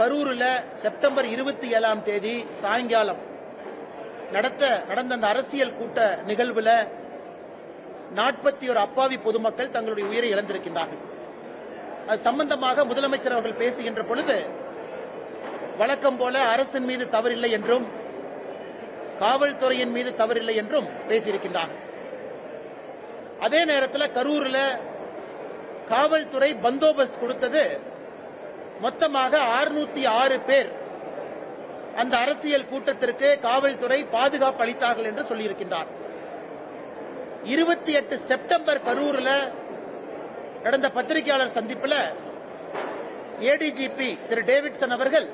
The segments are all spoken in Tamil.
கரூரில் செப்டம்பர் இருபத்தி ஏழாம் தேதி சாயங்காலம் நடத்த நடந்த அந்த அரசியல் கூட்ட நிகழ்வுல நாற்பத்தி ஒரு அப்பாவி பொதுமக்கள் தங்களுடைய உயிரை இழந்திருக்கின்றார்கள். அது சம்பந்தமாக முதலமைச்சர் அவர்கள் பேசுகின்ற பொழுது வழக்கம் போல அரசின் மீது தவறில்லை என்றும் காவல்துறையின் மீது தவறில்லை என்றும் பேசியிருக்கின்றார்கள். அதே நேரத்தில் கரூரில் காவல்துறை பந்தோபஸ்த் கொடுத்தது மொத்தமாக 606 ஆறு பேர் அந்த அரசியல் கூட்டத்திற்கு காவல்துறை பாதுகாப்பு அளித்தார்கள் என்று சொல்லியிருக்கின்றார். இருபத்தி எட்டு செப்டம்பர் கரூரில் நடந்த பத்திரிகையாளர் சந்திப்பில் ஏடிஜிபி திரு டேவிட்சன் அவர்கள்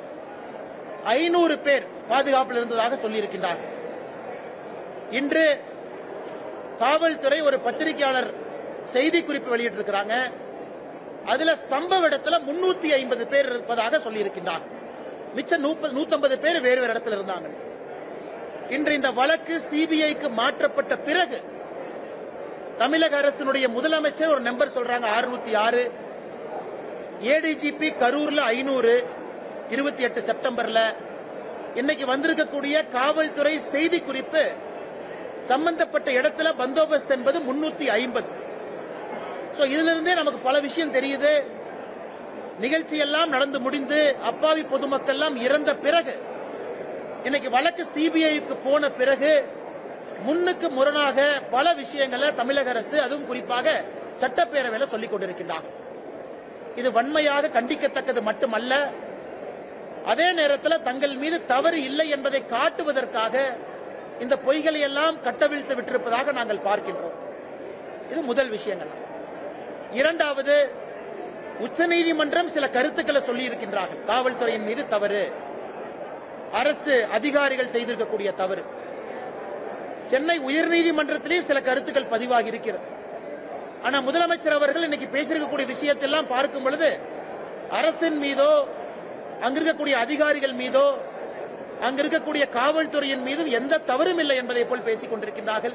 ஐநூறு பேர் பாதுகாப்பில் இருந்ததாக சொல்லியிருக்கின்றார். இன்று காவல்துறை ஒரு பத்திரிகையாளர் செய்தி குறிப்பு வெளியிட்டிருக்கிறாங்க. அதுல சம்பவ இடத்துல முன்னூத்தி ஐம்பது பேர் இருப்பதாக சொல்லியிருக்கின்றார். மிச்சம் நூத்தம்பது பேர் வேறு வேறு இடத்துல இருந்தாங்க. இன்று இந்த வழக்கு சிபிஐக்கு மாற்றப்பட்ட பிறகு தமிழக அரசினுடைய முதலமைச்சர் ஒரு நம்பர் சொல்றாங்க 606 ஆறு. ஏடிஜிபி கரூர்ல ஐநூறு இருபத்தி எட்டு செப்டம்பர்ல. இன்னைக்கு வந்திருக்கக்கூடிய காவல்துறை செய்தி குறிப்பு சம்பந்தப்பட்ட இடத்துல பந்தோபஸ்த் என்பது முன்னூத்தி ஐம்பது. ஸோ இதிலிருந்தே நமக்கு பல விஷயம் தெரியுது. நிகழ்ச்சி எல்லாம் நடந்து முடிந்து அப்பாவி பொதுமக்கள் எல்லாம் இறந்த பிறகு இன்னைக்கு வழக்கு சிபிஐக்கு போன பிறகு முன்னுக்கு முரணாக பல விஷயங்களை தமிழக அரசு அதுவும் குறிப்பாக சட்டப்பேரவையில் சொல்லிக் கொண்டிருக்கின்றார் இது வன்மையாக கண்டிக்கத்தக்கது மட்டுமல்ல அதே நேரத்தில் தங்கள் மீது தவறு இல்லை என்பதை காட்டுவதற்காக இந்த பொய்களை எல்லாம் கட்டவிழ்த்து விட்டிருப்பதாக நாங்கள் பார்க்கின்றோம். இது முதல் விஷயங்கள் இரண்டாவது உச்சநீதிமன்றம் சில கருத்துக்களை சொல்லி இருக்கின்றார்கள் காவல்துறையின் மீது தவறு. அரசு அதிகாரிகள் செய்திருக்கக்கூடிய தவறு. சென்னை உயர்நீதிமன்றத்திலே சில கருத்துக்கள் பதிவாகி இருக்கிறது. ஆனா முதலமைச்சர் அவர்கள் இன்னைக்கு பேசியிருக்கக்கூடிய விஷயத்தெல்லாம் பார்க்கும் பொழுது அரசின் மீதோ அங்கிருக்கக்கூடிய அதிகாரிகள் மீதோ அங்கிருக்கக்கூடிய காவல்துறையின் மீதும் எந்த தவறும் இல்லை என்பதை போல் பேசிக் கொண்டிருக்கின்றார்கள்.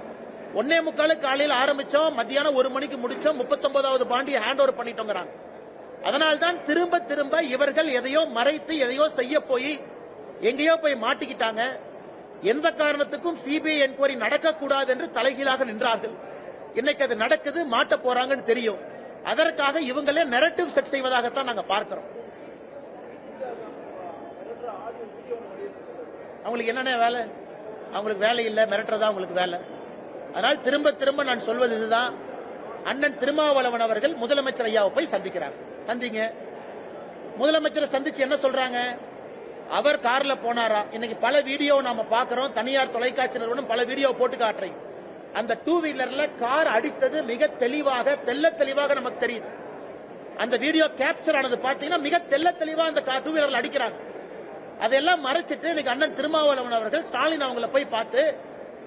ஒன்னே முக்காலு காலையில் ஆரம்பிச்சோம் மத்தியானம் ஒரு மணிக்கு முடிச்சோம் முப்பத்தொன்பதாவது பாண்டியை ஹேண்ட் ஓவர் பண்ணிட்டோங்கிறாங்க. அதனால்தான் திரும்ப திரும்ப இவர்கள் எதையோ மறைத்து எதையோ செய்ய போய் எங்கேயோ போய் மாட்டிக்கிட்டாங்க. எந்த காரணத்துக்கும் சிபிஐ என்கொயரி நடக்கக்கூடாது என்று தலைகீழாக நின்றார்கள். இன்னைக்கு அது நடக்குது மாட்ட போறாங்கன்னு தெரியும். அதற்காக இவங்களே நெரட்டிவ் செட் செய்வதாகத்தான் நாங்க பார்க்கிறோம். அவங்களுக்கு என்னென்ன வேலை? அவங்களுக்கு வேலை இல்லை மிரட்டுறதா அவங்களுக்கு வேலை? அதனால் திரும்ப திரும்ப நான் சொல்வது இதுதான். அண்ணன் திருமாவளவன் அவர்கள் முதலமைச்சர் ஐயாவை போய் சந்திக்கிறாங்க சந்திங்க. முதலமைச்சரை சந்திச்சு என்ன சொல்றாங்க? அவர் கார்ல போனாரா? இன்னைக்கு பல வீடியோ நாம பாக்குறோம் தனியார் தொலைக்காட்சி நிறுவனம் பல வீடியோ போட்டு காட்டுறீங்க அந்த டூ வீலர்ல கார் அடித்தது மிக தெளிவாக தெள்ள தெளிவாக நமக்கு தெரியுது. அந்த வீடியோ கேப்சர் ஆனது பாத்தீங்கன்னா மிக தெல்ல தெளிவா அந்த கார் டூ வீலர்ல அடிக்கிறாங்க. அதெல்லாம் மறைச்சிட்டு இன்னைக்கு அண்ணன் திருமாவளவன் அவர்கள் ஸ்டாலின் அவங்கள போய் பார்த்து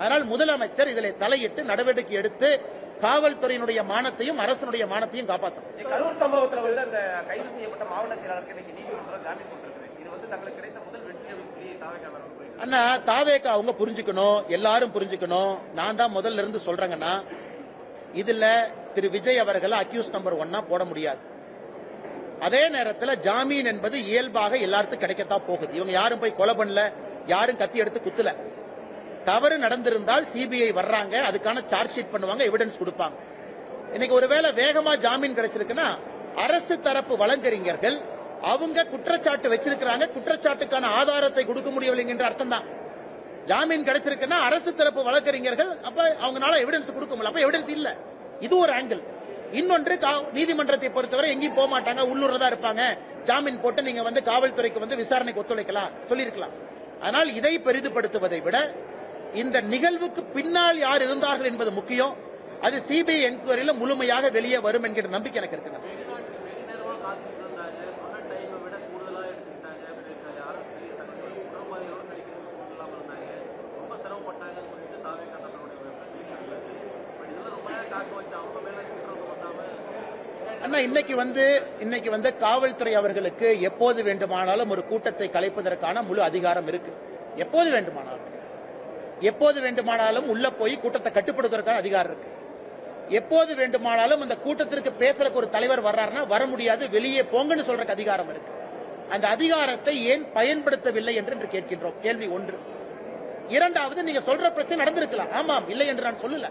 அதனால் முதலமைச்சர் இதில் தலையிட்டு நடவடிக்கை எடுத்து காவல்துறையினுடைய மானத்தையும் அரசனுடைய மானத்தையும் காப்பாற்றணும். இந்த கரூர் சம்பவத்துல அந்த கைது செய்யப்பட்ட மாவட்ட செயலாளருக்கு இன்னைக்கு நீதிமன்றம் ஜாமீன் கொடுத்திருக்குது. இது வந்து தங்களுக்கு கிடைத்த முதல் வெற்றி அப்படின்னு சொல்லி தாவேக்கா மேடம் சொல்லியிருக்காங்க அண்ணா தாவேக்கா அவங்க புரிஞ்சுக்கணும் எல்லாரும் புரிஞ்சுக்கணும். நான் தான் முதல்ல இருந்து சொல்றேங்கன்னா இதுல திரு விஜய் அவர்களை அக்யூஸ் நம்பர் ஒன்னா போட முடியாது. அதே நேரத்துல ஜாமீன் என்பது இயல்பாக எல்லாருக்கும் கிடைக்கத்தான் போகுது. இவங்க யாரும் போய் கொலை பண்ணல யாரும் கத்தி எடுத்து குத்தல. தவறு நடந்திருந்தால் சிபிஐ வர்றாங்க அதுக்கான சார்ஜ் ஷீட் பண்ணுவாங்க எவிடன்ஸ் கொடுப்பாங்க. இன்னைக்கு ஒருவேளை வேகமா ஜாமீன் கிடைச்சிருக்குன்னா அரசு தரப்பு வழக்கறிஞர்கள் அவங்க குற்றச்சாட்டு வச்சிருக்கிறாங்க குற்றச்சாட்டுக்கான ஆதாரத்தை கொடுக்க முடியவில்லை என்ற அர்த்தம் தான் ஜாமீன் கிடைச்சிருக்குன்னா அரசு தரப்பு வழக்கறிஞர்கள் அப்ப அவங்களால எவிடன்ஸ் கொடுக்க முடியல. அப்ப எவிடன்ஸ் இல்ல. இது ஒரு ஆங்கிள் இன்னொன்று கா- நீதிமன்றத்தை பொறுத்தவரை எங்கேயும் போக மாட்டாங்க உள்ளூர்ல தான் இருப்பாங்க. ஜாமீன் போட்டு நீங்க வந்து காவல்துறைக்கு வந்து விசாரணைக்கு ஒத்துழைக்கலாம் சொல்லியிருக்கலாம். ஆனால் இதை பெரிதுபடுத்துவதை விட இந்த நிகழ்வுக்கு பின்னால் யார் இருந்தார்கள் என்பது முக்கியம். அது சிபிஐ என்கொயரியில முழுமையாக வெளியே வரும் என்கிற நம்பிக்கை எனக்கு இருக்கிறது அண்ணா இன்னைக்கு வந்து இன்னைக்கு வந்து காவல்துறை அவர்களுக்கு எப்போது வேண்டுமானாலும் ஒரு கூட்டத்தை கலைப்பதற்கான முழு அதிகாரம் இருக்கு. எப்போது வேண்டுமானாலும். எப்போது வேண்டுமானாலும் உள்ள போய் கூட்டத்தை கட்டுப்படுத்துவதற்கான அதிகாரம் இருக்கு. எப்போது வேண்டுமானாலும் அந்த கூட்டத்திற்கு பேசுறதுக்கு ஒரு தலைவர் வர்றாருன்னா வர முடியாது வெளியே போங்கன்னு சொல்றதுக்கு அதிகாரம் இருக்கு. அந்த அதிகாரத்தை ஏன் பயன்படுத்தவில்லை என்று கேட்கின்றோம். கேள்வி ஒன்று. இரண்டாவது நீங்க சொல்ற பிரச்சனை நடந்திருக்கலாம். ஆமாம் இல்லை என்று நான் சொல்லல.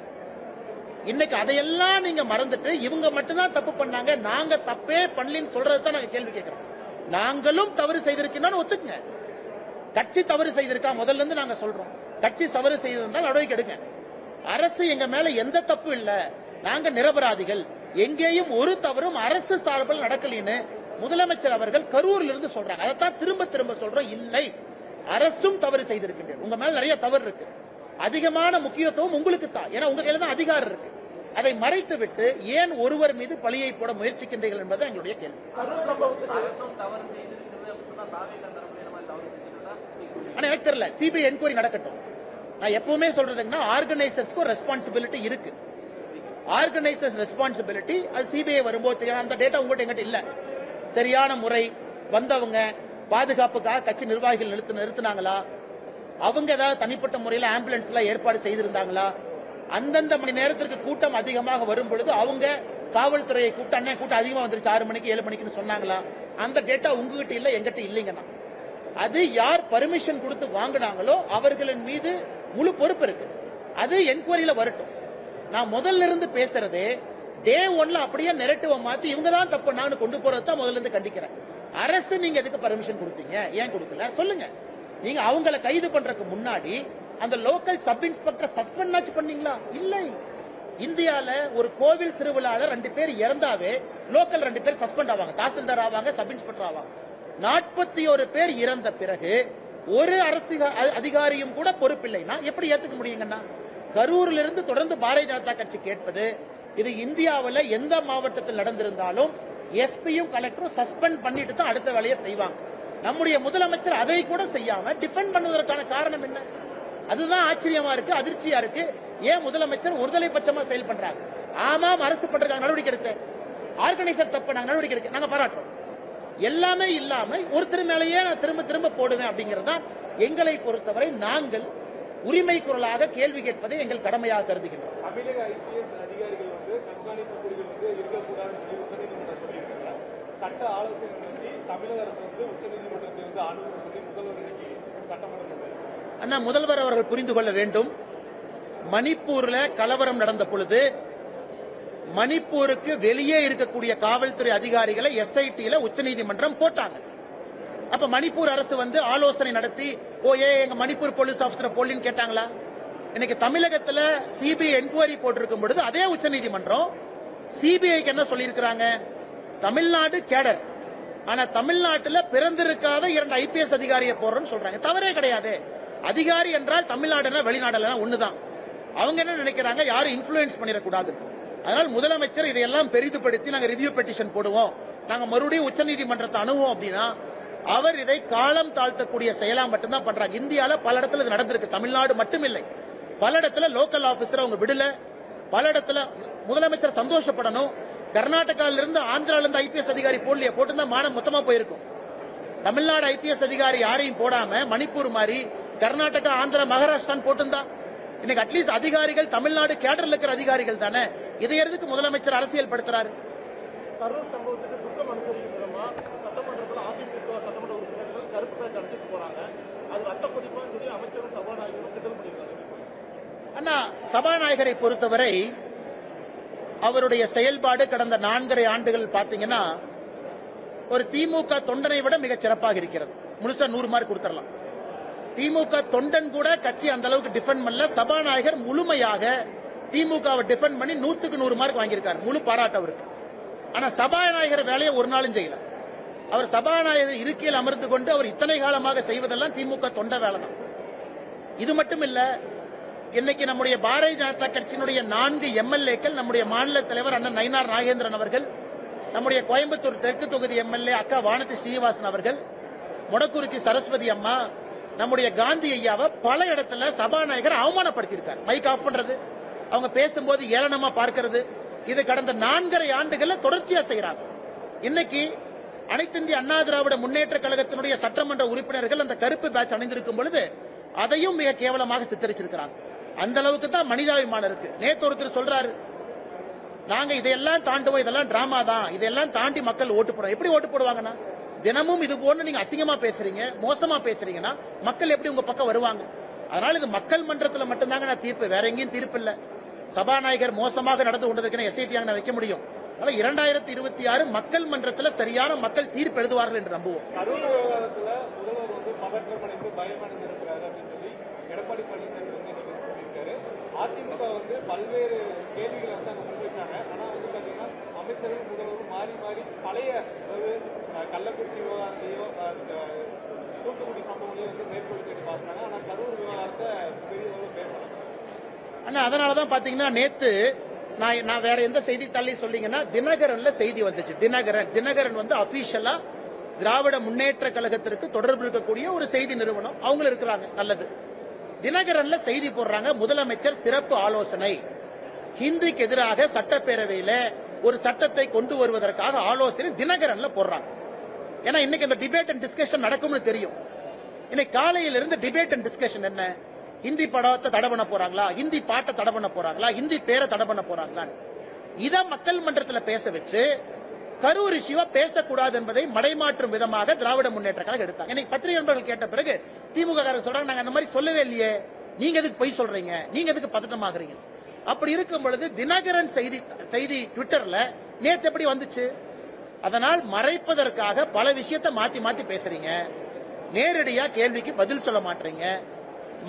இன்னைக்கு அதையெல்லாம் நீங்க மறந்துட்டு இவங்க மட்டும்தான் தப்பு பண்ணாங்க நாங்க தப்பே பண்ணலன்னு சொல்றதுதான் நாங்க கேள்வி கேட்கிறோம். நாங்களும் தவறு செய்திருக்கோம்னு ஒத்துக்குங்க. கட்சி தவறு செய்திருக்கா? முதல்ல இருந்து நாங்க சொல்றோம். கட்சி தவறு செய்திருந்தால் நடவடிக்கை எடுங்க. அரசு எங்க மேல எந்த தப்பு இல்ல. நாங்க நிரபராதிகள். எங்கேயும் ஒரு தவறும் அரசு சார்பில் நடக்கலின்னு முதலமைச்சர் அவர்கள் கரூர்ல இருந்து சொல்றாங்க. அதைத்தான் திரும்ப திரும்ப சொல்றோம். இல்லை. அரசும் தவறு செய்திருக்கின்றது உங்க மேல நிறைய தவறு இருக்கு. அதிகமான முக்கியத்துவம் உங்களுக்கு தான். ஏன்னா உங்க கையில தான் அதிகாரம் இருக்கு. அதை மறைத்து விட்டு ஏன் ஒருவர் மீது பழியை போட முயற்சிக்கின்றீர்கள் என்பது எங்களுடைய கேள்வி. ஆனா எனக்கு தெரியல. சிபிஐ என்கொயரி நடக்கட்டும். நான் எப்பவுமே சொல்றதுன்னா ஆர்கனைசர்ஸ்க்கு ரெஸ்பான்சிபிலிட்டி இருக்கு. ஆர்கனைசர்ஸ் ரெஸ்பான்சிபிலிட்டி அது சிபிஐ வரும்போது அந்த டேட்டா உங்ககிட்ட எங்கிட்ட இல்ல. சரியான முறை வந்தவங்க பாதுகாப்புக்காக கட்சி நிர்வாகிகள் நிறுத்து நிறுத்தினாங்களா? அவங்க ஏதாவது தனிப்பட்ட முறையில் ஆம்புலன்ஸ் எல்லாம் ஏற்பாடு செய்திருந்தாங்களா? அந்தந்த மணி நேரத்திற்கு கூட்டம் அதிகமாக வரும் பொழுது அவங்க காவல்துறையை கூட்டம் அண்ணே கூட்டம் அதிகமாக வந்துருச்சு. ஆறு மணிக்கு ஏழு மணிக்குன்னு சொன்னாங்களா? அந்த டேட்டா உங்ககிட்ட இல்ல எங்கிட்ட இல்லைங்கண்ணா. அது யார் பர்மிஷன் கொடுத்து வாங்குனாங்களோ அவர்களின் மீது முழு பொறுப்பு இருக்கு. அது என்கொயரியில வரட்டும். நான் முதல்ல இருந்து பேசுறது டே ஒன்ல அப்படியே நெரட்டிவ மாத்தி இவங்க தான் தப்பு நான் கொண்டு போறது தான் முதல்ல இருந்து கண்டிக்கிறேன். அரசு நீங்க எதுக்கு பர்மிஷன் கொடுத்தீங்க? ஏன் கொடுக்கல? சொல்லுங்க. நீங்க அவங்கள கைது பண்றதுக்கு முன்னாடி அந்த லோக்கல் சப் இன்ஸ்பெக்டர் சஸ்பெண்ட் பண்ணீங்களா? இல்லை. இந்தியால ஒரு கோவில் திருவிழால ரெண்டு பேர் இறந்தாவே லோக்கல் ரெண்டு பேர் சஸ்பெண்ட் ஆவாங்க. தாசில்தார் ஆவாங்க சப் இன்ஸ்பெக்டர் ஆவாங்க. நாற்பத்தி ஒரு பேர் இறந்த பிறகு ஒரு அரசு அ- அதிகாரியும் கூட பொறுப்பில்லைன்னா எப்படி ஏத்துக்க முடியுங்கன்னா கரூர்ல இருந்து தொடர்ந்து பாரதிய ஜனதா கட்சி கேட்பது இது இந்தியாவில் எந்த மாவட்டத்தில் நடந்திருந்தாலும் எஸ்பியும் கலெக்டரும் சஸ்பெண்ட் பண்ணிட்டு தான் அடுத்த வேலையை செய்வாங்க. நம்முடைய முதலமைச்சர் அதை கூட செய்யாம டிஃபெண்ட் பண்ணுவதற்கான காரணம் என்ன? அதுதான் ஆச்சரியமா இருக்கு அதிர்ச்சியா இருக்கு. ஏன் முதலமைச்சர் ஒருதலை பட்சமா செயல் பண்றாங்க ஆமாம் அரசு பண்றாங்க நடவடிக்கை எடுத்து. ஆர்கனைசர் தப்பு நாங்க நடவடிக்கை எடுக்க நாங்க பாராட்டுறோம். எல்லாமே இல்லாம ஒருத்தர் மேலேயே நான் திரும்ப திரும்ப போடுவேன் அப்படிங்கிறது தான் எங்களை பொறுத்தவரை நாங்கள் உரிமை குரலாக கேள்வி கேட்பதை எங்கள் கடமையாக கருதுகின்றோம். தமிழக ஐபிஎஸ் அதிகாரிகள் வந்து கண்காணிப்பு குழுவில் வந்து இருக்கக்கூடாதுன்னு சொல்லி உச்சநீதிமன்றம் சொல்லியிருக்காங்க. சட்ட ஆலோசனை நடத்தி தமிழக அரசு வந்து உச்சநீதிமன்றத்தை வந்து அணுகுன்னு சொல்லி முதல்வர் இன்னைக்கு. அண்ணா முதல்வர் அவர்கள் புரிந்து கொள்ள வேண்டும். மணிப்பூர்ல கலவரம் நடந்த பொழுது மணிப்பூருக்கு வெளியே இருக்கக்கூடிய காவல்துறை அதிகாரிகளை எஸ்ஐடியில உச்சநீதிமன்றம் போட்டாங்க. அப்ப மணிப்பூர் அரசு வந்து ஆலோசனை நடத்தி ஓ ஏ எங்க மணிப்பூர் போலீஸ் ஆபீசர் போலின்னு கேட்டாங்களா? இன்னைக்கு தமிழகத்துல சிபிஐ என்கொயரி போட்டிருக்கும் பொழுது அதே உச்சநீதிமன்றம் சிபிஐக்கு என்ன சொல்லியிருக்கிறாங்க? தமிழ்நாடு கேடர். ஆனா தமிழ்நாட்டுல பிறந்திருக்காத இரண்டு ஐபிஎஸ் அதிகாரியை போடுறோம்னு சொல்றாங்க. தவறே கிடையாது. அதிகாரி என்றால் தமிழ்நாடுனா வெளிநாடுல ஒண்ணுதான். அவங்க என்ன நினைக்கிறாங்க? யாரும் இன்ஃபுளுயன்ஸ் பண்ணிடக்கூடாது அதனால் முதலமைச்சர் இதையெல்லாம் பெரிதுபடுத்தி நாங்க ரிவ்யூ பெட்டிஷன் போடுவோம். நாங்க மறுபடியும் உச்சநீதிமன்றத்தை அணுவோம் அப்படின்னா அவர் இதை காலம் தாழ்த்தக்கூடிய செயலா மட்டும்தான் பண்றாங்க. இந்தியால பல இடத்துல இது நடந்திருக்கு. தமிழ்நாடு மட்டும் இல்லை பல இடத்துல லோக்கல் ஆபீசர் அவங்க விடல. பல இடத்துல முதலமைச்சர் சந்தோஷப்படணும். கர்நாடகால இருந்து ஆந்திரால இருந்து ஐபிஎஸ் அதிகாரி போடலையே போட்டிருந்தா மானம் மொத்தமா போயிருக்கும். தமிழ்நாடு ஐபிஎஸ் அதிகாரி யாரையும் போடாம மணிப்பூர் மாதிரி கர்நாடகா ஆந்திரா மகாராஷ்டிரான்னு போட்டிருந்தா இன்னைக்கு அட்லீஸ்ட் அதிகாரிகள் தமிழ்நாடு கேடர்ல இருக்கிற அதிகாரிகள் தானே இதை எதுக்கு முதலமைச்சர் அரசியல் படுத்துறாரு? கரூர் சம்பவத்துக்கு துக்கம் அனுசரிக்கும் விதமா சட்டமன்றத்தில் அதிமுக சட்டமன்ற உறுப்பினர்கள் கருப்பு பேச்சு அடிச்சுட்டு போறாங்க. அது ரத்த கொதிப்பான்னு சொல்லி அமைச்சரும் சபாநாயகரும் கிண்டல் பண்ணியிருக்காங்க அண்ணா சபாநாயகரை பொறுத்தவரை அவருடைய செயல்பாடு கடந்த நான்கரை ஆண்டுகள் பாத்தீங்கன்னா ஒரு திமுக தொண்டனை விட மிகச் சிறப்பாக இருக்கிறது. முழுசா நூறு மார்க் கொடுத்துடலாம். திமுக தொண்டன் கூட கட்சி அந்த அளவுக்கு டிஃபெண்ட் பண்ணல. சபாநாயகர் முழுமையாக திமுகவை டிஃபெண்ட் பண்ணி நூத்துக்கு நூறு மார்க் வாங்கியிருக்காரு. முழு பாராட்டு அவருக்கு. ஆனா சபாநாயகர் வேலையை ஒரு நாளும் செய்யல. அவர் சபாநாயகர் இருக்கையில் அமர்ந்து கொண்டு அவர் இத்தனை காலமாக செய்வதெல்லாம் திமுக தொண்ட வேலை தான். இது மட்டும் இல்ல இன்னைக்கு நம்முடைய பாரதிய ஜனதா கட்சியினுடைய நான்கு எம்எல்ஏக்கள் நம்முடைய மாநில தலைவர் அண்ணன் நயினார் நாகேந்திரன் அவர்கள் நம்முடைய கோயம்புத்தூர் தெற்கு தொகுதி எம்எல்ஏ அக்கா வானதி ஸ்ரீனிவாசன் அவர்கள் மொடக்குறிச்சி சரஸ்வதி அம்மா நம்முடைய காந்தி ஐயாவை பல இடத்துல சபாநாயகர் அவமானப்படுத்தியிருக்கார். மைக் ஆஃப் பண்றது. அவங்க பேசும்போது ஏளனமா பார்க்கிறது. இது கடந்த நான்கரை ஆண்டுகள்ல தொடர்ச்சியா செய்யறாங்க இன்னைக்கு அனைத்து இந்திய அண்ணா திராவிட முன்னேற்ற கழகத்தினுடைய சட்டமன்ற உறுப்பினர்கள் அந்த கருப்பு பேட்ச் அணிந்திருக்கும் பொழுது அதையும் மிக கேவலமாக சித்தரிச்சிருக்கிறாங்க. அந்த அளவுக்கு தான் மனிதாபிமானம் இருக்கு. நேத்து ஒருத்தர் சொல்றாரு நாங்க இதையெல்லாம் தாண்டுவோம். இதெல்லாம் டிராமா தான். இதெல்லாம் தாண்டி மக்கள் ஓட்டு போடுறோம். எப்படி ஓட்டு போடுவாங்கன்னா தினமும் இது போன்று நீங்க அசிங்கமா பேசுறீங்க மோசமா பேசுறீங்கன்னா மக்கள் எப்படி உங்க பக்கம் வருவாங்க? அதனால இது மக்கள் மன்றத்தில் மட்டும்தாங்க நான் தீர்ப்பு. வேற எங்கேயும் தீர்ப்பு இல்லை. சபாநாயகர் மோசமாக நடந்து கொண்டதற்கு எஸ்ஐடி நான் வைக்க முடியும். அதனால இரண்டாயிரத்தி இருபத்தி ஆறு மக்கள் மன்றத்தில் சரியான மக்கள் தீர்ப்பு எழுதுவார்கள் என்று நம்புவோம். கரூர் விவகாரத்துல முதல்வர் வந்து பதற்றமடைந்து பயமடைந்து இருக்கிறாரு அப்படின்னு சொல்லி எடப்பாடி பழனிசாமி வந்து இன்னைக்கு அதிமுக வந்து பல்வேறு கேள்விகளை வந்து அங்க முன்வைச்சாங்க. ஆனா வந்து பாத்தீங்கன்னா அமைச்சர்கள் முதல்வரும் மாறி மாறி பழைய அதாவது கள்ளக்குறிச்சி விவகாரத்தையோ தூத்துக்குடி சம்பவங்களையும் வந்து மேற்கோள் தேடி பார்த்தாங்க. ஆனா கரூர் விவகாரத்தை பெரிய அளவு பேசல. ஆனா அதனாலதான் பாத்தீங்கன்னா நேத்து நான் நான் வேற எந்த செய்தித்தாளையும் சொல்லிங்கன்னா தினகரன்ல செய்தி வந்துச்சு. தினகரன். தினகரன் வந்து அபிஷியலா திராவிட முன்னேற்ற கழகத்திற்கு தொடர்பு இருக்கக்கூடிய ஒரு செய்தி நிறுவனம். அவங்களும் இருக்கிறாங்க. நல்லது. தினகரன்ல செய்தி போடுறாங்க முதலமைச்சர் சிறப்பு ஆலோசனை. ஹிந்திக்கு எதிராக சட்டப்பேரவையில ஒரு சட்டத்தை கொண்டு வருவதற்காக ஆலோசனை தினகரன்ல போடுறாங்க. ஏன்னா இன்னைக்கு இந்த டிபேட் அண்ட் டிஸ்கஷன் நடக்கும்னு தெரியும். இன்னைக்கு காலையிலிருந்து டிபேட் அண்ட் டிஸ்கஷன் என்ன? ஹிந்தி படத்தை தடை பண்ண போறாங்களா? ஹிந்தி பாட்டை தடை பண்ண போறாங்களா? ஹிந்தி பேரை தடை பண்ண போறாங்களா இத மக்கள் மன்றத்தில் பேச வச்சு கரூர் சிவா பேசக்கூடாது என்பதை மடைமாற்றும் விதமாக திராவிட முன்னேற்ற கழகம் எடுத்தாங்க. இன்னைக்கு பத்திரிகை நண்பர்கள் கேட்ட பிறகு திமுக காரர் சொல்றாங்க நாங்க அந்த மாதிரி சொல்லவே இல்லையே. நீங்க எதுக்கு பொய் சொல்றீங்க? நீங்க எதுக்கு பதட்டமாகறீங்க? அப்படி இருக்கும் பொழுது தினகரன் செய்தி செய்தி ட்விட்டர்ல நேத்து எப்படி வந்துச்சு? அதனால் மறைப்பதற்காக பல விஷயத்தை மாத்தி மாத்தி பேசுறீங்க. நேரடியா கேள்விக்கு பதில் சொல்ல மாட்டீங்க.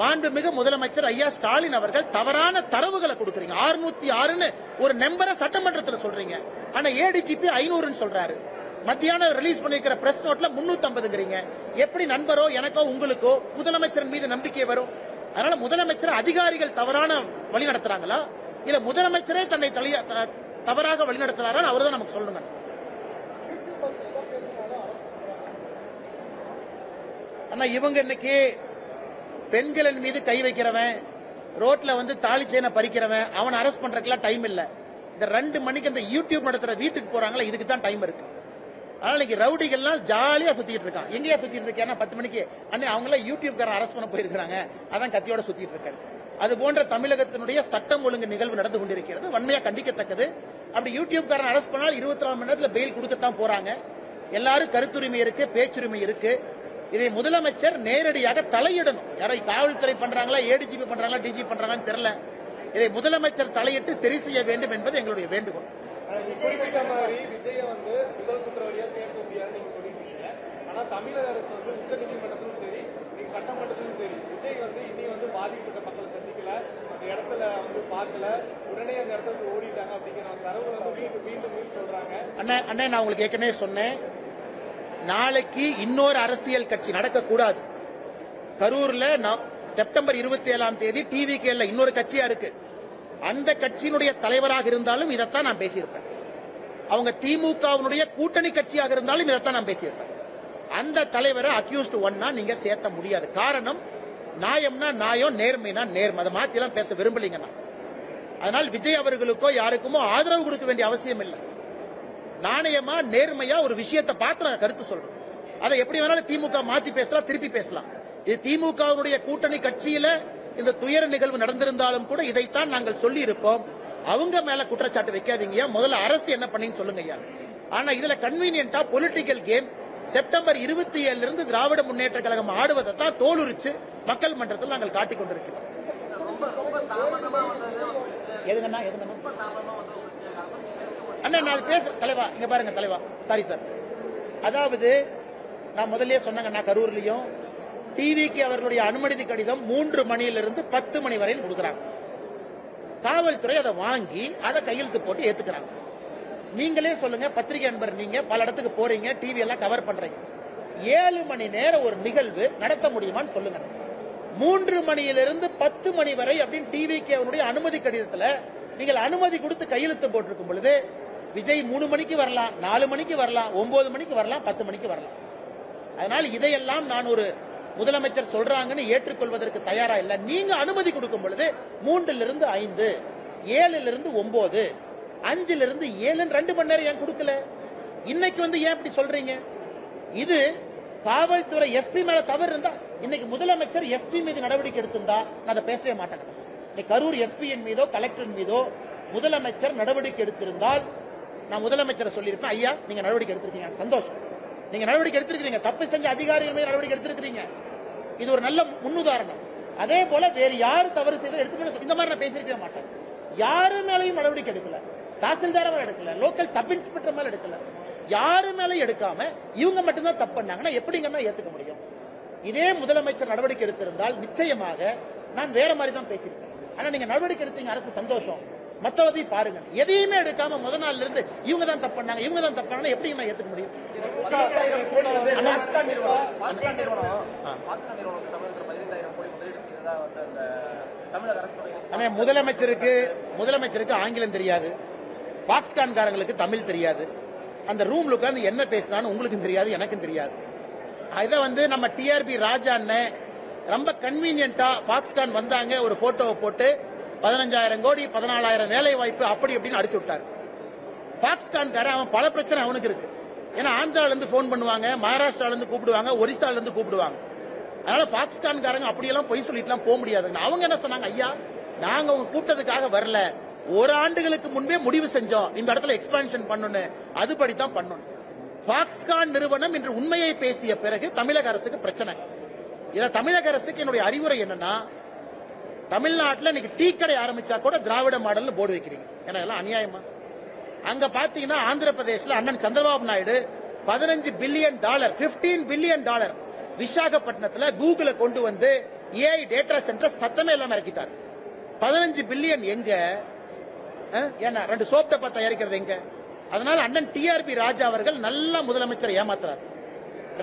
மாண்புமிகு முதலமைச்சர் ஐயா ஸ்டாலின் அவர்கள் தவறான தரவுகளை கொடுக்கறீங்க. 606 ஆறுன்னு ஒரு நம்பரை சட்டமன்றத்தில் சொல்றீங்க. ஆனா ஏடிஜிபி ஐநூறுன்னு சொல்றாரு. மத்தியானம் ரிலீஸ் பண்ணிருக்கிற பிரஸ் நோட்ல 350ங்கிறீங்க எப்படி நண்பரோ எனக்கோ உங்களுக்கோ முதலமைச்சர் மீது நம்பிக்கை வரும்? அதனால முதலமைச்சர் அதிகாரிகள் தவறான வழி நடத்துறாங்களா? இல்ல முதலமைச்சரே தன்னை தலைய தவறாக வழி நடத்துறாரா? அவர்தான் நமக்கு சொல்லுங்க ஆனா இவங்க இன்னைக்கு பெண்களின் மீது கை வைக்கிறவன் ரோட்ல வந்து தாலி செயினை பறிக்கிறவன் அவன் அரெஸ்ட் பண்றதுக்குலாம் டைம் இல்ல. இந்த ரெண்டு மணிக்கு அந்த யூடியூப் நடத்துற வீட்டுக்கு போறாங்களா இதுக்கு தான் டைம் இருக்கு. அதனால இன்னைக்கு ரவுடிகள்லாம் ஜாலியா சுத்திட்டு இருக்கான். எங்கேயா சுத்திட்டு இருக்கேன் பத்து மணிக்கு. அண்ணே அவங்க எல்லாம் யூடியூப்காரன் அரெஸ்ட் பண்ண போயிருக்காங்க அதான் கத்தியோட சுத்திட்டு இருக்காரு. அது போன்ற தமிழகத்தினுடைய சட்டம் ஒழுங்கு நிகழ்வு நடந்து கொண்டிருக்கிறது. வன்மையா கண்டிக்கத்தக்கது. அப்படி யூடியூப்காரன் அரெஸ்ட் பண்ணால் இருபத்தி நாலு மணி நேரத்தில் பெயில் கொடுக்கத்தான் போறாங்க. எல்லாரும் கருத்துரிமை இருக்கு பேச்சுரிமை இருக்கு. இதை முதலமைச்சர் நேரடியாக தலையிடணும். யாரோ காவல்துறை பண்றாங்களா ஏடிஜிபி பண்றாங்களா டிஜி பண்றாங்களான்னு தெரியல. இதை முதலமைச்சர் தலையிட்டு சரி செய்ய வேண்டும் என்பது எங்களுடைய வேண்டுகோள். குறிப்பிட்ட மாதிரி விஜய வந்து முதல் குற்றவாளியா சேர்க்க முடியாதுன்னு நீங்க சொல்லிருக்கீங்க ஆனா தமிழக அரசு வந்து உச்ச நீதிமன்றத்திலும் சரி நீங்க சட்டமன்றத்திலும் சரி விஜய் வந்து இனி வந்து பாதிக்கப்பட்ட மக்களை சந்திக்கல. அந்த இடத்துல வந்து பார்க்கல. உடனே அந்த இடத்துல ஓடிட்டாங்க அப்படிங்கிற தரவுகளை வந்து மீண்டும் மீண்டும் சொல்றாங்க. அண்ணே அண்ணே நான் உங்களுக்கு ஏற்கனவே சொன்னேன். நாளைக்கு இன்னொரு அரசியல் கட்சி நடக்கக்கூடாது. கரூர்ல செப்டம்பர் இருபத்தி ஏழாம் தேதி டிவி கேல இன்னொரு கட்சியா இருக்கு. அந்த கட்சியினுடைய தலைவராக இருந்தாலும் இதைத்தான் நான் பேசியிருப்பேன். அவங்க திமுகவினுடைய கூட்டணி கட்சியாக இருந்தாலும் இதைத்தான் நான் பேசியிருப்பேன். அந்த தலைவரை அக்யூஸ்ட் ஒன்னா நீங்க சேர்த்த முடியாது. காரணம் நியாயம்னா நியாயம் நேர்மைனா நேர்மை. அதை மாத்தி எல்லாம் பேச விரும்பலீங்கன்னா அதனால் விஜய் அவர்களுக்கோ யாருக்குமோ ஆதரவு கொடுக்க வேண்டிய அவசியம் இல்லை. நாணயமா நேர்மையா ஒரு விஷயத்தை பார்த்து நான் கருத்து சொல்றேன். அதை எப்படி வேணாலும் திமுக மாத்தி பேசலாம் திருப்பி பேசலாம். இது திமுகவுடைய கூட்டணி கட்சியில இந்த துயர நிகழ்வு நடந்திருந்தாலும் கூட இதைத்தான் நாங்கள் சொல்லி இருப்போம் அவங்க மேல குற்றச்சாட்டு வைக்காதீங்க. முதல்ல அரசு என்ன பண்ணீங்கன்னு சொல்லுங்க ஐயா. ஆனா இதுல கன்வீனியன்டா பொலிட்டிக்கல் கேம் செப்டம்பர் இருபத்தி ஏழுல இருந்து திராவிட முன்னேற்ற கழகம் ஆடுவதை தான் தோலுரிச்சு மக்கள் மன்றத்தில் நாங்கள் காட்டிக் கொண்டிருக்கிறோம். எதுங்கண்ணா எதுங்கண்ணா அண்ணா நான் பேச தலைவா இங்க பாருங்க தலைவா. சாரி சார் அதாவது நான் முதல்ல சொன்னாங்க கரூர்லயும் டிவிக்கு அவர்களுடைய அனுமதி கடிதம் மூன்று மணியிலிருந்து பத்து மணி வரையில் கொடுக்குறாங்க. காவல்துறை அதை வாங்கி அதை கையெழுத்து போட்டு ஏத்துக்கிறாங்க. நீங்களே சொல்லுங்க பத்திரிகை நண்பர் நீங்க பல இடத்துக்கு போறீங்க டிவி எல்லாம் கவர் பண்றீங்க. ஏழு மணி நேரம் ஒரு நிகழ்வு நடத்த முடியுமான்னு சொல்லுங்க. மூன்று மணியிலிருந்து பத்து மணி வரை அப்படின்னு டிவிக்கு அவருடைய அனுமதி கடிதத்துல நீங்கள் அனுமதி கொடுத்து கையெழுத்து போட்டிருக்கும் பொழுது விஜய் மூணு மணிக்கு வரலாம் நாலு மணிக்கு வரலாம் ஒன்பது மணிக்கு வரலாம் பத்து மணிக்கு வரலாம். அதனால் இதையெல்லாம் நான் ஒரு முதலமைச்சர் சொல்றாங்கன்னு ஏற்றுக்கொள்வதற்கு தயாரா இல்லை. நீங்க அனுமதி கொடுக்கும் பொழுது மூன்றுல இருந்து ஐந்து ஏழுல இருந்து ஒன்பது அஞ்சுல இருந்து ஏழுன்னு ரெண்டு மணி நேரம் ஏன் கொடுக்கல? இன்னைக்கு வந்து ஏன் இப்படி சொல்றீங்க? இது காவல்துறை எஸ்பி மேல தவறு இருந்தா இன்னைக்கு முதலமைச்சர் எஸ்பி மீது நடவடிக்கை எடுத்திருந்தா நான் அதை பேசவே மாட்டேன். இன்னைக்கு கரூர் எஸ்பியின் மீதோ கலெக்டர் மீதோ முதலமைச்சர் நடவடிக்கை எடுத்திருந்தால் நான் முதலமைச்சரை சொல்லியிருப்பேன். ஐயா நீங்க நடவடிக்கை எடுத்திருக்கீங்க. சந்தோஷம். நீங்க நடவடிக்கை எடுத்திருக்கிறீங்க. தப்பு செஞ்ச அதிகாரிகள் மீது நடவடிக்கை எடுத்திருக்கிறீங்க. இது ஒரு நல்ல முன்னுதாரணம். அதே போல வேறு யாரு தவறு செய்து எடுத்து இந்த மாதிரி நான் பேசியிருக்கவே மாட்டேன். யாரு மேலையும் நடவடிக்கை எடுக்கல. தாசில்தார் மேல எடுக்கல. லோக்கல் சப் இன்ஸ்பெக்டர் மேல எடுக்கல. யாரு மேலையும் எடுக்காம இவங்க மட்டும்தான் தப்பு பண்ணாங்கன்னா எப்படிங்கன்னா ஏத்துக்க முடியும். இதே முதலமைச்சர் நடவடிக்கை எடுத்திருந்தால் நிச்சயமாக நான் வேற மாதிரி தான் பேசியிருக்கேன் ஆனா நீங்க நடவடிக்கை எடுத்தீங்க அரசு சந்தோஷம். மத்தவதை பாருங்க. எதையுமே எடுக்காம முத நாள்ல இருந்து இவங்க தான் தப்பு பண்ணாங்க இவங்க தான் தப்பு பண்ணாங்க எப்படி நான் ஏத்துக்க முடியும்? முதலமைச்சருக்கு முதலமைச்சருக்கு ஆங்கிலம் தெரியாது. பாக்ஸ்கான்காரங்களுக்கு தமிழ் தெரியாது. அந்த ரூம்ல உட்கார்ந்து என்ன பேசினான்னு உங்களுக்கும் தெரியாது எனக்கும் தெரியாது. இதை வந்து நம்ம டிஆர்பி ராஜா அண்ணன் ரொம்ப கன்வீனியன்டா பாக்ஸ்கான் வந்தாங்க ஒரு போட்டோவை போட்டு பதினஞ்சாயிரம் கோடி பதினாலாயிரம் வேலை வாய்ப்பு அப்படி இப்படின்னு அடிச்சு விட்டாரு. பாக்ஸ்கான்காரன் அவன் பல பிரச்சனை அவனுக்கு இருக்கு. ஏன்னா ஆந்திரால இருந்து போன் பண்ணுவாங்க மகாராஷ்டிரால இருந்து கூப்பிடுவாங்க ஒரிசால இருந்து கூப்பிடுவாங்க. அதனால பாகிஸ்தான்காரங்க அப்படியெல்லாம் பொய் சொல்லிட்டுலாம் போக முடியாதுங்க அவங்க என்ன சொன்னாங்க? ஐயா நாங்க அவங்க கூட்டத்துக்காக வரல. ஒரு ஆண்டுகளுக்கு முன்பே முடிவு செஞ்சோம். இந்த இடத்துல எக்ஸ்பான்ஷன் பண்ணணும். அதுபடி தான் பண்ணணும். பாக்ஸ்கான் நிறுவனம் இன்று உண்மையை பேசிய பிறகு தமிழக அரசுக்கு பிரச்சனை. இதை தமிழக அரசுக்கு என்னுடைய அறிவுரை என்னன்னா தமிழ்நாட்டில் இன்னைக்கு டீ கடை ஆரம்பிச்சா கூட திராவிட மாடல்னு போர்டு வைக்கிறீங்க. ஏன்னா இதெல்லாம் அநியாயமா? அங்க பாத்தீங்கன்னா ஆந்திர பிரதேசல அண்ணன் சந்திரபாபு நாயுடு பதினஞ்சு பில்லியன் டாலர் 15 பில்லியன் டாலர் விசாகப்பட்டினத்துல கூகுள கொண்டு வந்து ஏஐ டேட்டா சென்டர் சத்தமே இல்லாம இறக்கிட்டார். பதினஞ்சு பில்லியன் எங்க? ஏன்னா ரெண்டு சோப் டப்பா தயாரிக்கிறது எங்க? அதனால அண்ணன் டிஆர்பி ராஜா அவர்கள் நல்ல முதலமைச்சர் ஏமாத்துறாரு.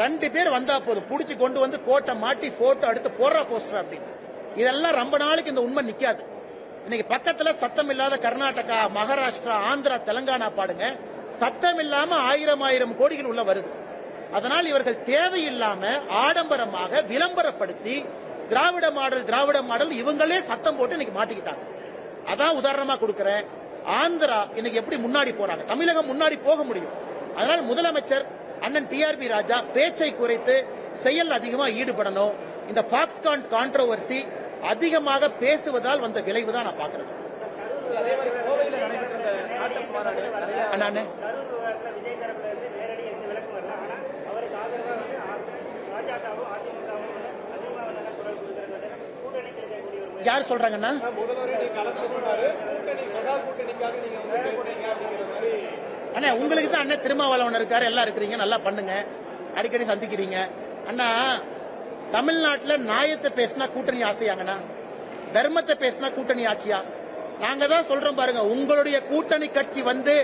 ரெண்டு பேர் வந்தா போதும். புடிச்சு கொண்டு வந்து கோட்டை மாட்டி போட்டோ எடுத்து போடுற போஸ்டர் அப்படின்னு. இதெல்லாம் ரொம்ப நாளைக்கு இந்த உண்மை நிக்காது. இன்னைக்கு பக்கத்துல சத்தம் இல்லாத கர்நாடகா மகாராஷ்டிரா ஆந்திரா தெலங்கானா பாடுங்க. சத்தம் இல்லாம ஆயிரம் ஆயிரம் கோடிகள் உள்ள வருது. அதனால் இவர்கள் தேவையில்லாம ஆடம்பரமாக விளம்பரப்படுத்தி திராவிட மாடல் திராவிட மாடல் இவங்களே சத்தம் போட்டு இன்னைக்கு மாட்டிக்கிட்டாங்க. அதான் உதாரணமா கொடுக்கிறேன். ஆந்திரா இன்னைக்கு எப்படி முன்னாடி போறாங்க? தமிழகம் முன்னாடி போக முடியும். அதனால் முதலமைச்சர் அண்ணன் டிஆர்பி ராஜா பேச்சை குறைத்து செயல் அதிகமா ஈடுபடணும். இந்த பாக்ஸ்கான் கான்ட்ரோவர்சி அதிகமாக பேசுவதால் வந்த விளைவு தான் நான் பாக்குறேன் யார் சொல்றாங்கன்னா அண்ணா உங்களுக்கு தான் அண்ணன் திருமாவளவன் இருக்காரு எல்லாம் இருக்கிறீங்க நல்லா பண்ணுங்க. அடிக்கடி சந்திக்கிறீங்க. அண்ணா தமிழ்நாட்டில் நியாயத்தை பேசினா கூட்டணி ஆசையாங்கண்ணா? தர்மத்தை பேசினா கூட்டணி ஆட்சியா? நாங்க தான் சொல்றோம் பாருங்க உங்களுடைய கூட்டணி கட்சி வந்து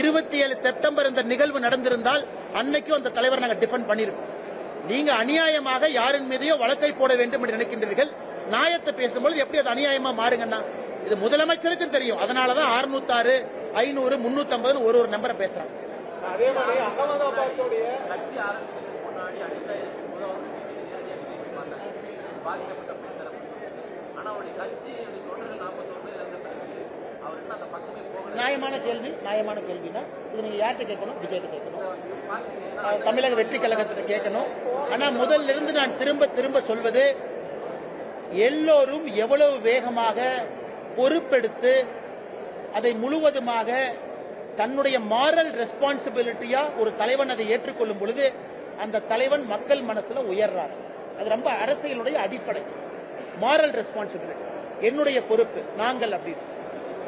இருபத்தி ஏழு செப்டம்பர் இந்த நிகழ்வு நடந்திருந்தால் அன்னைக்கும் அந்த தலைவர் நாங்க டிஃபெண்ட் பண்ணிருப்போம் நீங்க அநியாயமாக யாரின் மீதையோ வழக்கை போட வேண்டும் என்று நினைக்கின்றீர்கள். நியாயத்தை பேசும்போது எப்படி அது அநியாயமா மாறுங்கண்ணா? இது முதலமைச்சருக்கும் தெரியும். அதனாலதான் அறுநூத்தாறு ஐநூறு முன்னூத்தி ஒரு ஒரு நம்பரை பேசுறாங்க. அதே மாதிரி அகமதாபாத்துடைய கட்சி ஆரம்பிக்கிறதுக்கு முன்னாடி அடிப்படையில் முதல்வர் நேரடியாக போய் பார்த்தாங்க பாதிக்கப்பட்ட பெண் தரப்பு ஆனா அவருடைய கட்சி அப்படி தொண்டர்கள் நாற்பத்தொன்று இறந்த பிறகு அவர் இன்னும் அந்த பக்கமே போகல. நியாயமான கேள்வி நியாயமான கேள்வினா இது நீங்க யார்கிட்ட கேட்கணும்? விஜய்கிட்ட கேட்கணும். தமிழக வெற்றி கழகத்திட்ட கேட்கணும். ஆனா முதல்ல இருந்து நான் திரும்ப திரும்ப சொல்வது எல்லோரும் எவ்வளவு வேகமாக பொறுப்பெடுத்து அதை முழுவதுமாக தன்னுடைய மாரல் ரெஸ்பான்சிபிலிட்டியா ஒரு தலைவன் அதை ஏற்றுக்கொள்ளும் பொழுது அந்த தலைவன் மக்கள் மனசுல உயர்றார். அது ரொம்ப அரசியலுடைய அடிப்படை. மாரல் ரெஸ்பான்சிபிலிட்டி என்னுடைய பொறுப்பு. நாங்கள் அப்படின்னு.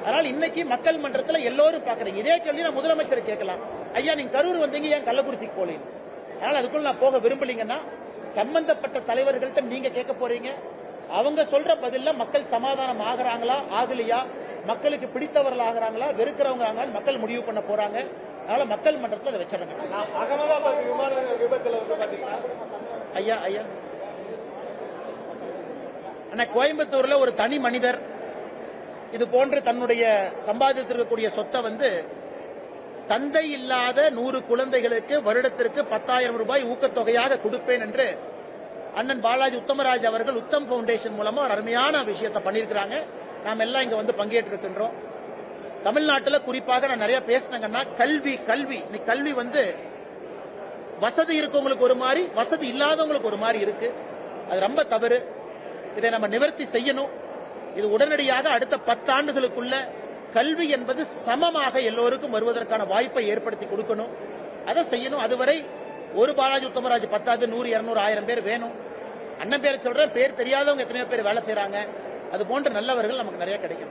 அதனால் இன்னைக்கு மக்கள் மன்றத்துல எல்லோரும் பாக்குறீங்க இதே கேள்வி நான் முதலமைச்சர் கேட்கலாம். ஐயா நீங்க கரூர் வந்தீங்க ஏன் கள்ளக்குறிச்சிக்கு போலீங்க அதனால அதுக்குள்ள நான் போக விரும்பலீங்கன்னா சம்பந்தப்பட்ட தலைவர்கள்ட்ட நீங்க கேட்க போறீங்க. அவங்க சொல்ற பதில்ல மக்கள் சமாதானம் ஆகுறாங்களா ஆகலையா? மக்களுக்கு பிடித்தவர்கள் ஆகுறாங்களா? வெறுக்கிறவங்க ஆகிறாங்க மக்கள் முடிவு பண்ண போறாங்க. அதனால மக்கள் மன்றத்துல அதை வச்சிடங்க அகமதாபாத் விமான விபத்துல வந்து பாத்தீங்கன்னா ஐயா ஐயா. ஆனா கோயம்புத்தூர்ல ஒரு தனி மனிதர் இது போன்று தன்னுடைய சம்பாதித்திருக்கக்கூடிய சொத்தை வந்து தந்தை இல்லாத நூறு குழந்தைகளுக்கு வருடத்திற்கு பத்தாயிரம் ரூபாய் ஊக்கத்தொகையாக கொடுப்பேன் என்று அண்ணன் பாலாஜி உத்தமராஜ் அவர்கள் உத்தம் ஃபவுண்டேஷன் மூலமா ஒரு அருமையான விஷயத்தை பண்ணியிருக்கிறாங்க. நாம் எல்லாம் இங்க வந்து பங்கேற்றிருக்கின்றோம். தமிழ்நாட்டில் குறிப்பாக நான் நிறைய பேசினேங்கன்னா கல்வி கல்வி. இன்னைக்கு கல்வி வந்து வசதி இருக்கவங்களுக்கு ஒரு மாதிரி வசதி இல்லாதவங்களுக்கு ஒரு மாதிரி இருக்கு. அது ரொம்ப தவறு. இதை நம்ம நிவர்த்தி செய்யணும். இது உடனடியாக அடுத்த பத்தாண்டுகளுக்குள்ள கல்வி என்பது சமமாக எல்லோருக்கும் வருவதற்கான வாய்ப்பை ஏற்படுத்தி கொடுக்கணும். அதை செய்யணும். அதுவரை ஒரு பாலாஜி உத்தமராஜ் பத்தாவது நூறு இருநூறு ஆயிரம் பேர் வேணும். அண்ணன் பேர் சொல்றேன். பேர் தெரியாதவங்க எத்தனையோ பேர் வேலை செய்றாங்க. அது போன்ற நல்லவர்கள் நமக்கு நிறைய கிடைக்கும்.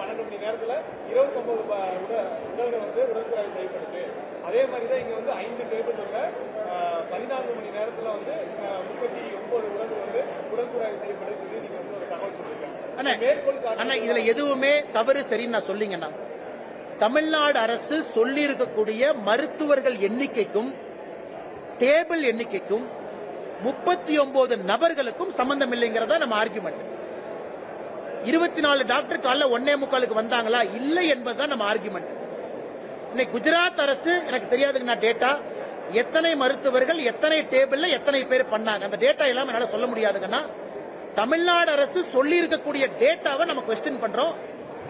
பன்னெண்டு மணி நேரத்துல இருபத்தி ஒன்பது உடல்கள் வந்து அதே மாதிரி தான் இங்க வந்து ஐந்து டேபிள்ல பதினான்கு மணி நேரத்துல வந்து முப்பத்தி ஒன்பது உடல்கள் வந்து உடற்குறை செய்யப்படுது நீங்க வந்து ஒரு தகவல் மேற்கோள் அண்ணா இதுல எதுவுமே தவறு சரின்னு நான் சொல்லிங்கண்ணா. தமிழ்நாடு அரசு சொல்லி இருக்கக்கூடிய மருத்துவர்கள் எண்ணிக்கைக்கும் டேபிள் எண்ணிக்கைக்கும் முப்பத்தி ஒன்பது நபர்களுக்கும் சம்பந்தம் இல்லைங்கிறதா நம்ம ஆர்குமெண்ட் இருபத்தி நாலு டாக்டர் காலைல ஒன்னே முக்காலுக்கு வந்தாங்களா? இல்லை என்பதுதான் நம்ம ஆர்குமெண்ட் இன்னைக்கு குஜராத் அரசு எனக்கு தெரியாதுங்கண்ணா டேட்டா எத்தனை மருத்துவர்கள் எத்தனை டேபிள்ல எத்தனை பேர் பண்ணாங்க? அந்த டேட்டா எல்லாம் என்னால சொல்ல முடியாதுங்கன்னா தமிழ்நாடு அரசு சொல்லி இருக்கக்கூடிய டேட்டாவை நம்ம கொஸ்டின் பண்றோம்.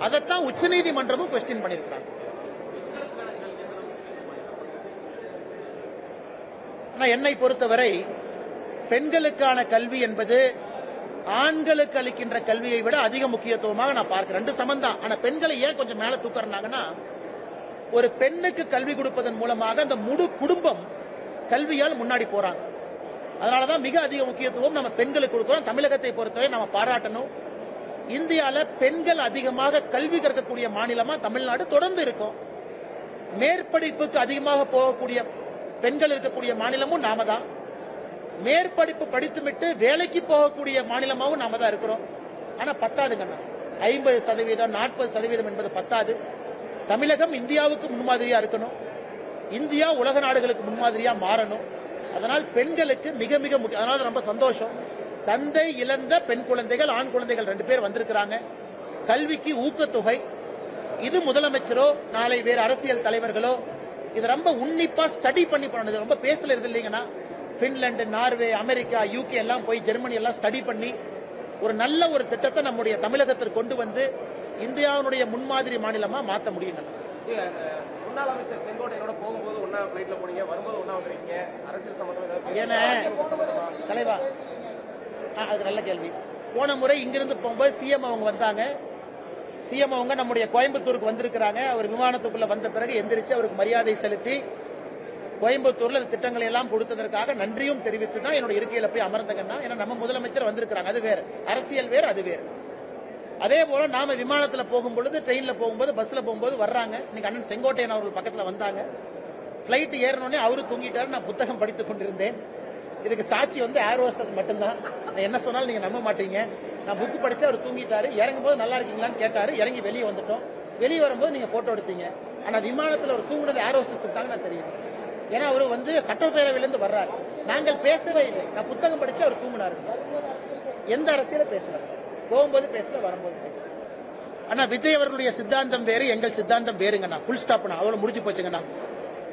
அதைத்தான் உச்சநீதிமன்றமும் கொஸ்டின் பண்ணிருக்காங்க ஆனா என்னை பொறுத்தவரை பெண்களுக்கான கல்வி என்பது ஆண்களுக்கு அளிக்கின்ற கல்வியை விட அதிக முக்கியத்துவமாக நான் பார்க்கிறேன். ரெண்டு சமந்தான் ஆனா பெண்களை ஏன் கொஞ்சம் மேல தூக்கறாங்கன்னா ஒரு பெண்ணுக்கு கல்வி கொடுப்பதன் மூலமாக அந்த முழு குடும்பம் கல்வியால் முன்னாடி போறாங்க. அதனாலதான் மிக அதிக முக்கியத்துவம் நம்ம பெண்களுக்கு கொடுக்கிறோம். தமிழகத்தை பொறுத்தவரை நம்ம பாராட்டணும். இந்தியால பெண்கள் அதிகமாக கல்வி கற்கக்கூடிய மாநிலமா தமிழ்நாடு தொடர்ந்து இருக்கும். மேற்படிப்புக்கு அதிகமாக போகக்கூடிய பெண்கள் இருக்கக்கூடிய மாநிலமும் நாம தான். மேற்படிப்பு படித்துவிட்டு வேலைக்கு போகக்கூடிய மாநிலமாகவும் நாம தான் இருக்கிறோம். ஆனா பத்தாதுங்கண்ணா. ஐம்பது சதவீதம் நாற்பது சதவீதம் என்பது பத்தாது. தமிழகம் இந்தியாவுக்கு முன்மாதிரியா இருக்கணும். இந்தியா உலக நாடுகளுக்கு முன்மாதிரியா மாறணும். அதனால் பெண்களுக்கு மிக மிக முக்கியம். அதனால ரொம்ப சந்தோஷம். தந்தை இழந்த பெண் குழந்தைகள் ஆண் குழந்தைகள் ரெண்டு பேர் வந்திருக்கிறாங்க. கல்விக்கு ஊக்கத்தொகை. இது முதலமைச்சரோ நாளை வேறு அரசியல் தலைவர்களோ இது ரொம்ப உன்னிப்பா ஸ்டடி பண்ணி பண்ணணும். இது ரொம்ப பேசல இது இல்லைங்கன்னா பின்லாண்டு நார்வே அமெரிக்கா யூகே எல்லாம் போய் ஜெர்மனி எல்லாம் ஸ்டடி பண்ணி ஒரு நல்ல ஒரு திட்டத்தை நம்முடைய தமிழகத்திற்கு கொண்டு வந்து இந்தியாவினுடைய முன்மாதிரி மாநிலமா மாத்த முடியுங்க முன்னாள் அமைச்சர் செங்கோட்டையனோட போகும்போது ஒன்னா பிளைட்ல போனீங்க வரும்போது ஒன்னா வந்துருக்கீங்க. அரசியல் சம்பந்தமா ஏன்னா? தலைவா அது நல்ல கேள்வி. போன முறை இங்கிருந்து போகும்போது சிஎம் அவங்க வந்தாங்க. சிஎம் அவங்க நம்முடைய கோயம்புத்தூருக்கு வந்திருக்கிறாங்க. அவர் விமானத்துக்குள்ள வந்த பிறகு எந்திரிச்சு அவருக்கு மரியாதை செலுத்தி கோயம்புத்தூர்ல திட்டங்களை எல்லாம் கொடுத்ததற்காக நன்றியும் தெரிவித்து தான் என்னோட இருக்கையில போய் அமர்ந்தங்கன்னா ஏன்னா நம்ம முதலமைச்சர் வந்திருக்கிறாங்க. அது வேறு. அரசியல் வேறு அது வேறு. அதே போல நாம விமானத்துல போகும்பொழுது ட்ரெயின்ல போகும்போது பஸ்ல போகும்போது வர்றாங்க. இன்னைக்கு அண்ணன் செங்கோட்டையன் அவர்கள் பக்கத்துல வந்தாங்க. பிளைட் ஏறினோடனே அவரு தூங்கிட்டாரு. நான் புத்தகம் படித்துக் கொண்டிருந்தேன். இதுக்கு சாட்சி வந்து ஏர் ஹோஸ்டஸ் மட்டும்தான். நான் என்ன சொன்னாலும் நீங்க நம்ப மாட்டீங்க. நான் புக் படிச்சு அவர் தூங்கிட்டாரு. இறங்கும் போது நல்லா இருக்கீங்களான்னு கேட்டாரு. இறங்கி வெளியே வந்துட்டோம். வெளியே வரும்போது நீங்க போட்டோ எடுத்தீங்க. ஆனா விமானத்துல ஒரு தூங்குனது ஏர் ஹோஸ்டஸ் தாங்க நான் தெரியும். ஏன்னா அவர் வந்து சட்டப்பேரவையிலிருந்து வர்றாரு. நாங்கள் பேசவே இல்லை. நான் புத்தகம் படிச்சு அவர் தூங்கினாரு. எந்த அரசியல பேசுறாரு போகும்போது பேசல வரும்போது பேசல ஆனா விஜய் அவர்களுடைய சித்தாந்தம் வேறு எங்கள் சித்தாந்தம் வேறுங்கண்ணா. ஃபுல் ஸ்டாப்னா அவ்வளவு முடிஞ்சு போச்சுங்கண்ணா.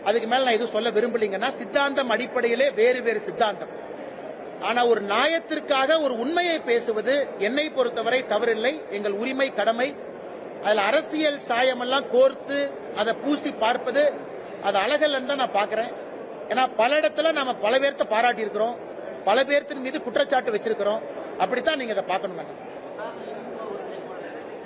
அதுக்கு மேல நான் எதுவும் சொல்ல விரும்பலீங்கன்னா சித்தாந்தம் அடிப்படையிலே வேறு வேறு சித்தாந்தம். ஆனா ஒரு நியாயத்திற்காக ஒரு உண்மையை பேசுவது என்னை பொறுத்தவரை தவறில்லை. எங்கள் உரிமை கடமை. அதுல அரசியல் சாயமெல்லாம் கோர்த்து அதை பூசி பார்ப்பது அது அழகல்லன்னு தான் நான் பாக்குறேன் ஏன்னா பல இடத்துல நாம பல பேர்த்த பாராட்டி இருக்கிறோம் பல பேர்த்தின் மீது குற்றச்சாட்டு வச்சிருக்கிறோம். அப்படித்தான் நீங்க அதை பார்க்கணும் சார், நீங்க